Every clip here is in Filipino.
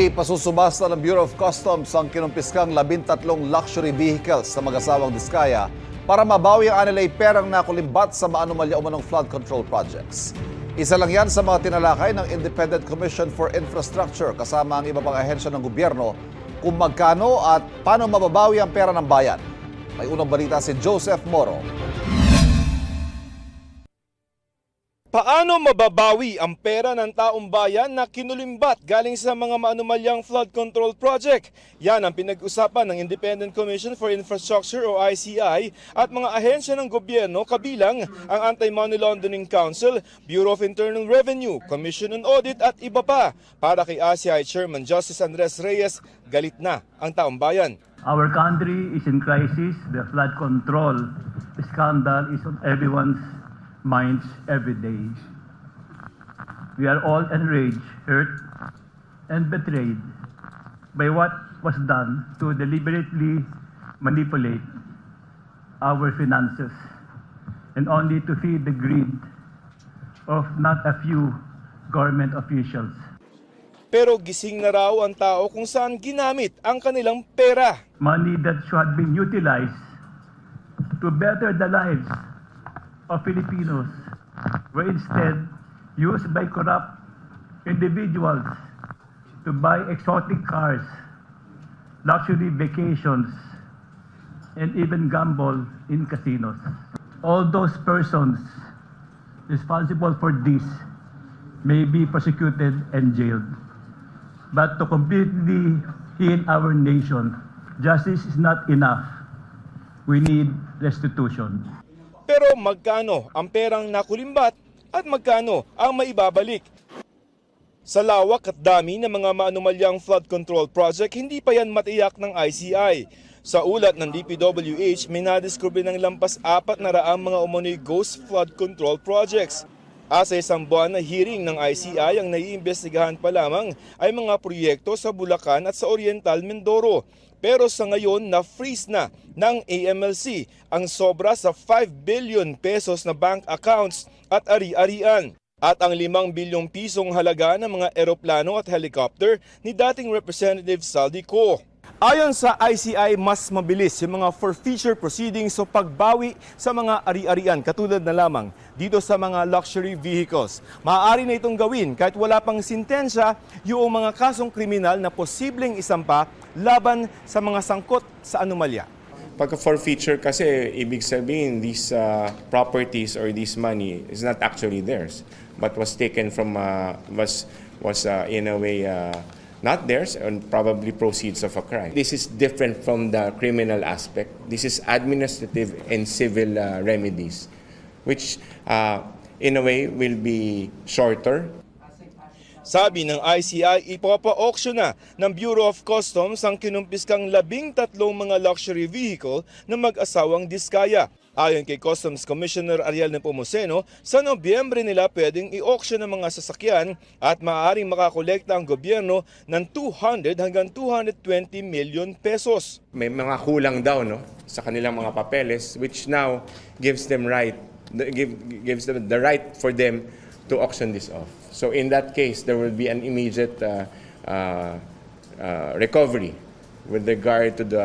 Ipasusubasta ng Bureau of Customs ang kinumpiskang 13 luxury vehicles sa mag-asawang Diskaya para mabawi ang anilay perang nakulimbat sa maanumalya umanong flood control projects. Isa lang yan sa mga tinalakay ng Independent Commission for Infrastructure kasama ang iba pang ahensya ng gobyerno kung magkano at paano mababawi ang pera ng bayan. May unang balita si Joseph Moro. Paano mababawi ang pera ng taong bayan na kinulimbat galing sa mga maanumalyang flood control project? Yan ang pinag-usapan ng Independent Commission for Infrastructure o ICI at mga ahensya ng gobyerno kabilang ang Anti-Money Laundering Council, Bureau of Internal Revenue, Commission on Audit at iba pa. Para kay ICI Chairman Justice Andres Reyes, galit na ang taong bayan. Our country is in crisis. The flood control scandal is on everyone's minds every day. We are all enraged, hurt, and betrayed by what was done to deliberately manipulate our finances and only to feed the greed of not a few government officials. Pero gising na raw ang tao kung saan ginamit ang kanilang pera. money that should have been utilized to better the lives of Filipinos were instead used by corrupt individuals to buy exotic cars, luxury vacations, and even gamble in casinos. All those persons responsible for this may be prosecuted and jailed. But to completely heal our nation, justice is not enough. We need restitution. Pero magkano ang perang nakulimbat at magkano ang maibabalik? Sa lawak at dami ng mga maanumalyang flood control project, hindi pa yan matiyak ng ICI. Sa ulat ng DPWH, may nadiskubre ng lampas apat na raang mga umano'y ghost flood control projects. Asa isang buwan na hearing ng ICI ang naiimbestigahan pa lamang ay mga proyekto sa Bulacan at sa Oriental Mindoro. Pero sa ngayon na-freeze na ng AMLC ang sobra sa 5 billion pesos na bank accounts at ari-arian at ang 5 bilyong pisong halaga ng mga eroplano at helicopter ni dating Representative Saldi Co. Ayon sa ICI, mas mabilis yung mga forfeiture proceedings o pagbawi sa mga ari-arian katulad na lamang dito sa mga luxury vehicles. Maaari na itong gawin kahit wala pang sintensya yung mga kasong kriminal na posibleng isampa laban sa mga sangkot sa anomalya. Pagka forfeiture kasi, ibig sabihin, these uh, properties or this money is not actually theirs, but was taken from, uh, was, was uh, in a way, uh, not theirs and probably proceeds of a crime. This is different from the criminal aspect. This is administrative and civil uh, remedies, which uh, in a way will be shorter Sabi ng ICI, ipapa-auction na ng Bureau of Customs ang kinumpiskang labing tatlong mga luxury vehicle na mag-asawang Diskaya. Ayon kay Customs Commissioner Ariel Nepomuceno, sa Nobyembre nila pwedeng i-auction ang mga sasakyan at maaaring makakolekta ang gobyerno ng 200 hanggang 220 million pesos. may mga kulang daw no sa kanilang mga papeles which now gives them right give, gives them the right for them to auction this off so in that case there will be an immediate uh, uh, uh, recovery with regard to the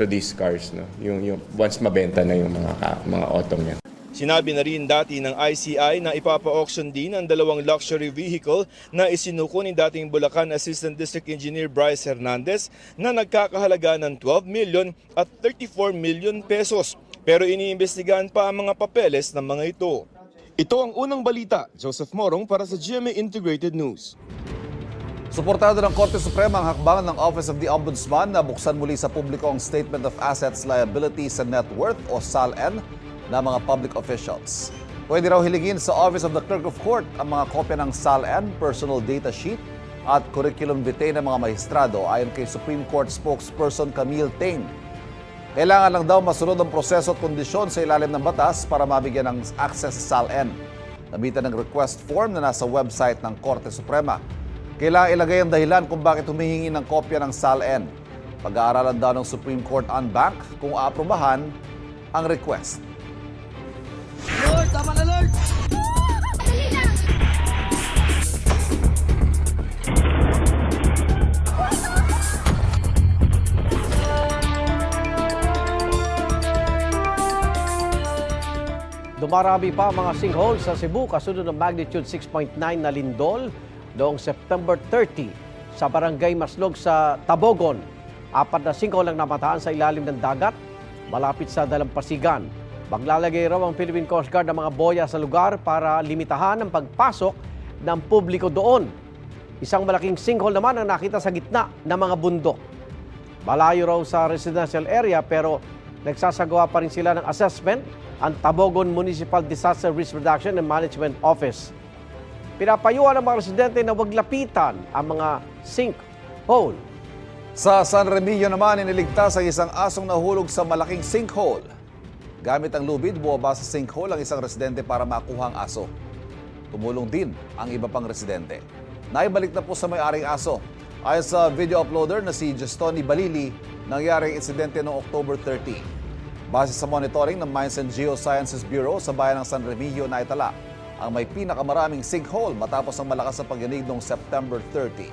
to these cars no yung, yung once mabenta na yung mga mga auto niyan Sinabi na rin dati ng ICI na ipapa-auction din ang dalawang luxury vehicle na isinuko ni dating Bulacan Assistant District Engineer Bryce Hernandez na nagkakahalaga ng 12 million at 34 million pesos. Pero iniimbestigahan pa ang mga papeles ng mga ito. Ito ang unang balita. Joseph Morong para sa GMA Integrated News. Suportado ng Korte Suprema ang hakbang ng Office of the Ombudsman na buksan muli sa publiko ang Statement of Assets, Liabilities and Net Worth o SALN ng mga public officials. Pwede raw hiligin sa Office of the Clerk of Court ang mga kopya ng SALN, Personal Data Sheet at Curriculum Vitae ng mga mahistrado ayon kay Supreme Court spokesperson Camille Tain. Kailangan lang daw masunod ang proseso at kondisyon sa ilalim ng batas para mabigyan ng access sa SALN. Namitan ng request form na nasa website ng Korte Suprema. Kailangan ilagay ang dahilan kung bakit humihingi ng kopya ng SALN. Pag-aaralan daw ng Supreme Court on bank kung aaprobahan ang request. Lord, tama na Lord! Dumarami pa mga sinkhole sa Cebu kasunod ng magnitude 6.9 na lindol noong September 30 sa barangay Maslog sa Tabogon. Apat na sinkhole ang namataan sa ilalim ng dagat malapit sa Dalampasigan. Maglalagay raw ang Philippine Coast Guard ng mga boya sa lugar para limitahan ang pagpasok ng publiko doon. Isang malaking sinkhole naman ang nakita sa gitna ng mga bundok. Malayo raw sa residential area pero nagsasagawa pa rin sila ng assessment ang Tabogon Municipal Disaster Risk Reduction and Management Office. Pinapayuhan ng mga residente na huwag lapitan ang mga sinkhole. Sa San Remilio naman, iniligtas ang isang asong nahulog sa malaking sinkhole. Gamit ang lubid, buwaba sa sinkhole ang isang residente para makuha ang aso. Tumulong din ang iba pang residente. Naibalik na po sa may-aring aso. Ayon sa video uploader na si Justoni Balili, nangyari ang insidente noong October 30. Base sa monitoring ng Mines and Geosciences Bureau sa bayan ng San Remigio na itala, ang may pinakamaraming sinkhole matapos ang malakas na pagyanig noong September 30.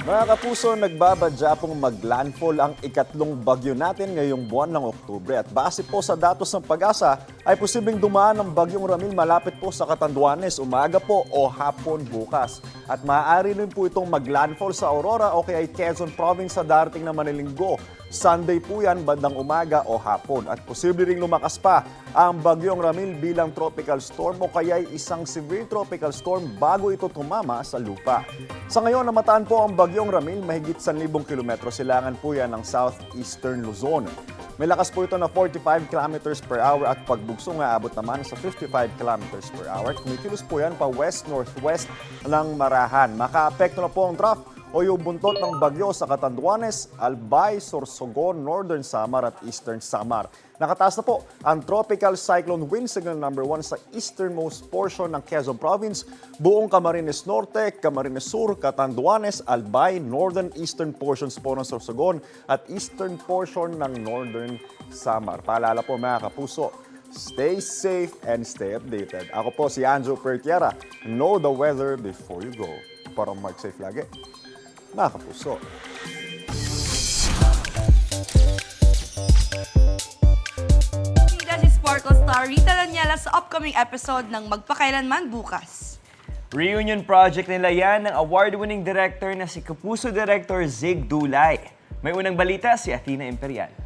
Mga kapuso, nagbabadya pong maglandfall ang ikatlong bagyo natin ngayong buwan ng Oktubre. At base po sa datos ng pag-asa, ay posibleng dumaan ang bagyong Ramil malapit po sa Catanduanes umaga po o hapon bukas. At maaari rin po itong maglandfall sa Aurora o kaya Quezon Province sa darating na Manilinggo. Sunday po yan bandang umaga o hapon. At posible ring lumakas pa ang bagyong Ramil bilang tropical storm o kaya isang severe tropical storm bago ito tumama sa lupa. Sa ngayon, namataan po ang bagyong Ramil, mahigit 1,000 kilometro silangan po yan ng southeastern Luzon. May lakas po ito na 45 kilometers per hour at pagbugso nga abot naman sa 55 kilometers per hour. Kumikilos po yan pa west-northwest ng Marahan. Makaapekto na po ang trough o yung buntot ng bagyo sa Catanduanes, Albay, Sorsogon, Northern Samar at Eastern Samar. Nakataas na po ang tropical cyclone wind signal number 1 sa easternmost portion ng Quezon Province, buong Camarines Norte, Camarines Sur, Catanduanes, Albay, northern eastern portions po ng Sorsogon at eastern portion ng Northern Samar. Paalala po mga kapuso, Stay safe and stay updated. Ako po si Anjo Pertiera. Know the weather before you go. Para mark safe lagi. Mga kapuso. Ida si Sparkle Star Rita Daniela sa upcoming episode ng Magpakailanman Bukas. Reunion project nila yan ng award-winning director na si Kapuso Director Zig Dulay. May unang balita si Athena Imperial.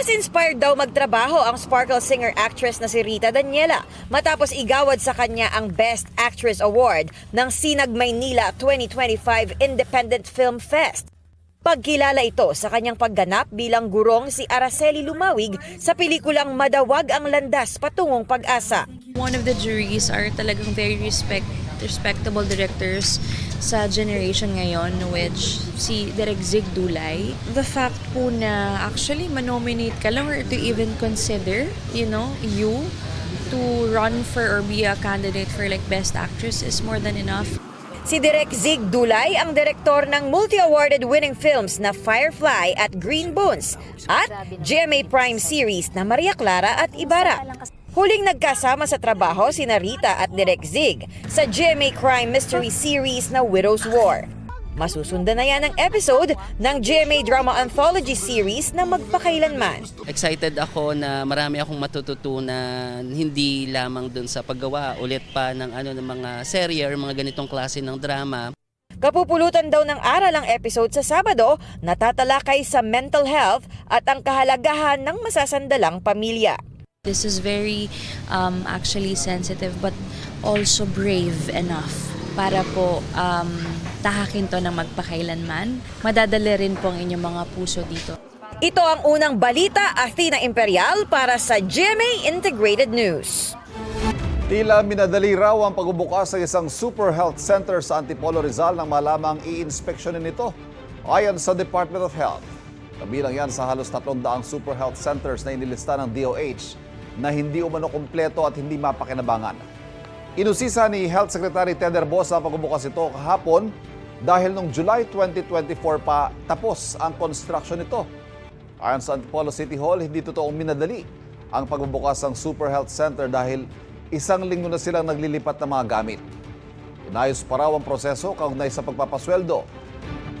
Mas inspired daw magtrabaho ang Sparkle singer-actress na si Rita Daniela matapos igawad sa kanya ang Best Actress Award ng Sinag Maynila 2025 Independent Film Fest. Pagkilala ito sa kanyang pagganap bilang gurong si Araceli Lumawig sa pelikulang Madawag ang Landas patungong pag-asa. One of the juries are talagang very respect respectable directors sa generation ngayon which si Direk Zig Dulay. The fact po na actually manominate ka lang or to even consider, you know, you to run for or be a candidate for like best actress is more than enough. Si Direk Zig Dulay ang direktor ng multi-awarded winning films na Firefly at Green Bones at GMA Prime series na Maria Clara at Ibarra. Huling nagkasama sa trabaho si Rita at Direk Zig sa GMA Crime Mystery series na Widow's War. Masusundan na yan ang episode ng GMA Drama Anthology series na Magpakailanman. Excited ako na marami akong matututunan hindi lamang dun sa paggawa ulit pa ng ano ng mga serye or mga ganitong klase ng drama. Kapupulutan daw ng aral ang episode sa Sabado na tatalakay sa mental health at ang kahalagahan ng masasandalang pamilya. This is very um, actually sensitive but also brave enough para po um, tahakin to ng magpakailanman. Madadali rin po ang inyong mga puso dito. Ito ang unang balita, Athena Imperial para sa GMA Integrated News. Tila minadali raw ang pagbubukas ng isang super health center sa Antipolo Rizal nang malamang i-inspeksyonin ito. Ayon sa Department of Health, kabilang yan sa halos 300 super health centers na inilista ng DOH na hindi umano kumpleto at hindi mapakinabangan. Inusisa ni Health Secretary Ted Herbosa ang pagbubukas ito kahapon dahil noong July 2024 pa tapos ang construction nito. Ayon sa Antipolo City Hall, hindi totoong minadali ang pagbubukas ng Super Health Center dahil isang linggo na silang naglilipat ng mga gamit. Inayos pa raw ang proseso kaugnay sa pagpapasweldo.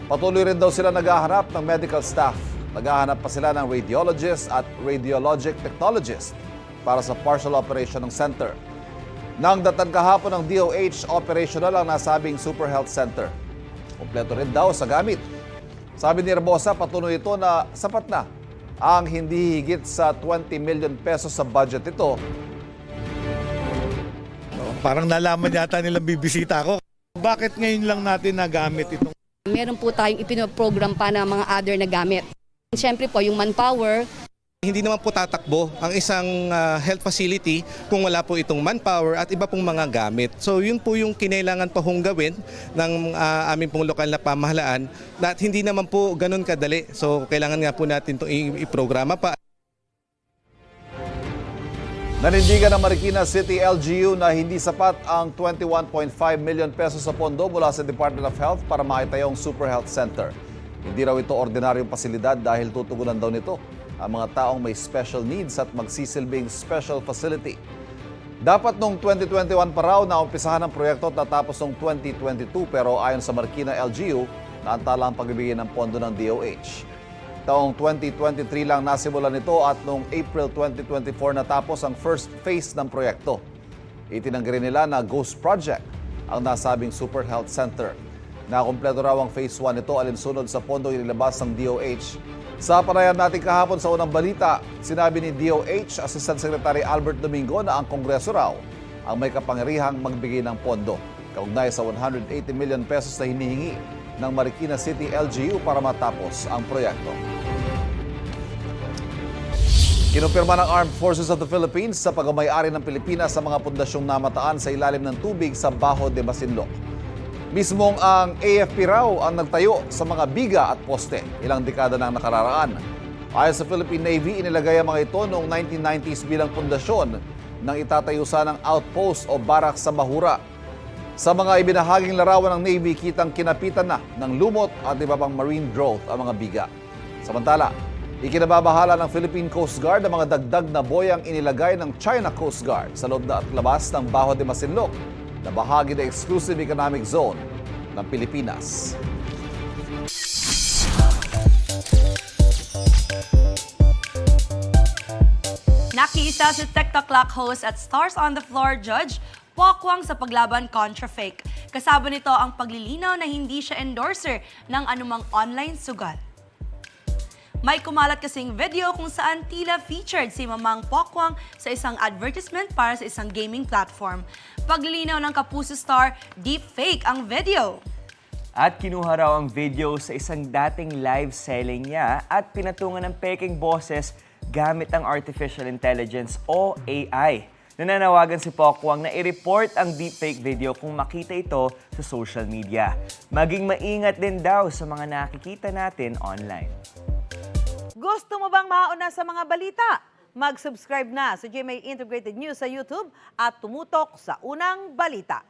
Patuloy rin daw sila naghahanap ng medical staff. Naghahanap pa sila ng radiologist at radiologic technologist para sa partial operation ng center. Nang datan kahapon ng DOH, operational ang nasabing Super Health Center. Kompleto rin daw sa gamit. Sabi ni Herbosa, patuloy ito na sapat na ang hindi higit sa 20 million pesos sa budget ito Parang nalaman yata nilang bibisita ako. Bakit ngayon lang natin nagamit itong Meron po tayong ipinoprogram pa ng mga other na gamit. Siyempre po, yung manpower, hindi naman po tatakbo ang isang ah, health facility kung wala po itong manpower at iba pong mga gamit. So yun po yung kinailangan pa hong gawin ng ah, aming pong lokal na pamahalaan na hindi naman po ganun kadali. So kailangan nga po natin itong iprograma pa. Nanindigan ng Marikina City LGU na hindi sapat ang 21.5 million pesos sa pondo mula sa Department of Health para makitayong Super Health Center. Hindi raw ito ordinaryong pasilidad dahil tutugunan daw nito ang mga taong may special needs at magsisilbing special facility. Dapat noong 2021 pa raw na umpisahan ang proyekto at natapos noong 2022 pero ayon sa Marikina LGU, naantala ang pagbibigay ng pondo ng DOH. Taong 2023 lang nasimulan nito at noong April 2024 natapos ang first phase ng proyekto. Itinanggi rin nila na Ghost Project ang nasabing Super Health Center. Nakumpleto raw ang phase 1 nito alinsunod sa pondo inilabas ng DOH. Sa panayam natin kahapon sa unang balita, sinabi ni DOH Assistant Secretary Albert Domingo na ang Kongreso raw ang may kapangyarihang magbigay ng pondo. Kaugnay sa 180 million pesos na hinihingi ng Marikina City LGU para matapos ang proyekto. Kinumpirma ng Armed Forces of the Philippines sa pagmamayari ng Pilipinas sa mga pundasyong namataan sa ilalim ng tubig sa Baho de Masinloc. Mismong ang AFP raw ang nagtayo sa mga biga at poste ilang dekada nang nakararaan. Ayon sa Philippine Navy, inilagay ang mga ito noong 1990s bilang pundasyon ng itatayo sanang outpost o barak sa Mahura. Sa mga ibinahaging larawan ng Navy, kitang kinapitan na ng lumot at iba pang marine growth ang mga biga. Samantala, ikinababahala ng Philippine Coast Guard ang mga dagdag na boyang inilagay ng China Coast Guard sa loob na at labas ng Baho de Masinloc na bahagi ng Exclusive Economic Zone ng Pilipinas. Nakiisa si TikTok host at Stars on the Floor judge, pokwang sa paglaban kontra fake. Kasama nito ang paglilinaw na hindi siya endorser ng anumang online sugal. May kumalat kasing video kung saan tila featured si Mamang Pokwang sa isang advertisement para sa isang gaming platform. Paglilinaw ng Kapuso star, deep fake ang video. At kinuha raw ang video sa isang dating live selling niya at pinatungan ng peking boses gamit ang Artificial Intelligence o AI. Nananawagan si Pokwang na i-report ang deepfake video kung makita ito sa social media. Maging maingat din daw sa mga nakikita natin online. Gusto mo bang mauna sa mga balita? Mag-subscribe na sa GMA Integrated News sa YouTube at tumutok sa unang balita.